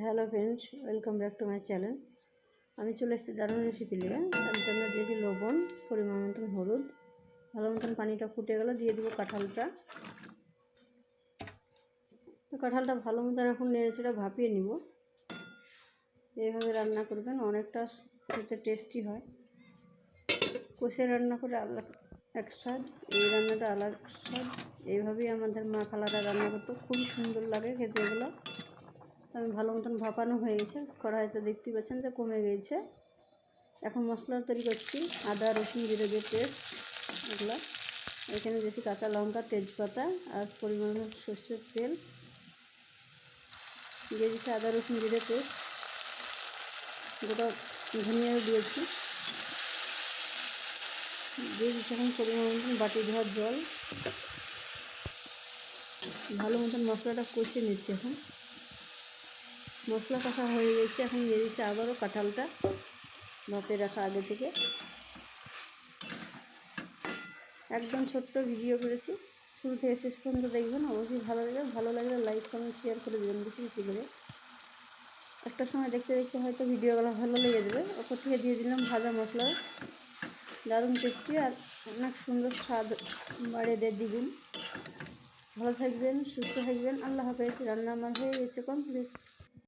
Hello friends, welcome back to my channel. আমি চলে এসেছি দারুণ রেসিপি নিয়ে। তার জন্য দিয়েছি লবণ, পরিমাণ মতন হলুদ। ভালো মতন পানিটা ফুটে গেলে, দিয়ে দেবো কাঁঠালটা। তো কাঁঠালটা ভালো মতন এখন নেড়েচেড়ে ভাপিয়ে নিব। এইভাবে রান্না করবেন, অনেকটা খেতে টেস্টি হয়। কষে রান্না করে আলাদা এক স্বাদ, এই রান্নাটা আলাদা স্বাদ। এইভাবেই আমাদের মা খালারা রান্না করতো খুব সুন্দর লাগে খেতে এগুলো। আমি ভালো মতন ভাপানো হয়ে গেছে। কড়াইতে দেখতে পাচ্ছেন যে কমে গিয়েছে এখন মশলা তৈরি করছি। আদা, রসুন, জিরে দিয়ে পেস্ট এগুলো। এখানে দিয়েছি কাঁচা লঙ্কা, তেজপাতা আর পরিমাণ সর্ষের তেল। দিয়ে দিচ্ছি আদা, রসুন, জিরে পেস্ট। গোটা ধনিয়াও দিয়েছি। দিয়ে দিচ্ছি এখন পরিমাণ মতন বাটি ধোয়ার জল। ভালো মতন মশলাটা কষিয়ে নিচ্ছি এখন। মশলা কষা হয়ে গেছে, এখন দিয়ে দিচ্ছি আবারও কাঁঠালটা, ভাপে রাখা আগে থেকে। একদম ছোট্ট ভিডিও করেছি, শুরু থেকে শেষ পর্যন্ত দেখবেন, অবশ্যই ভালো লাগে ভালো লাগলে লাইক কমেন্ট শেয়ার করে দেবেন বেশি বেশি করে। একটা সময় দেখতে দেখতে হয়তো ভিডিওগুলো ভালো লেগে যাবে। ওপর থেকে দিয়ে দিলাম ভাজা মশলা। দারুণ টেস্টি আর অনেক সুন্দর স্বাদ বাড়িয়ে দেয় দ্বিগুণ। ভালো থাকবেন, সুস্থ থাকবেন। আল্লাহ হাফেজ। রান্না আমার হয়ে গেছে কমপ্লিট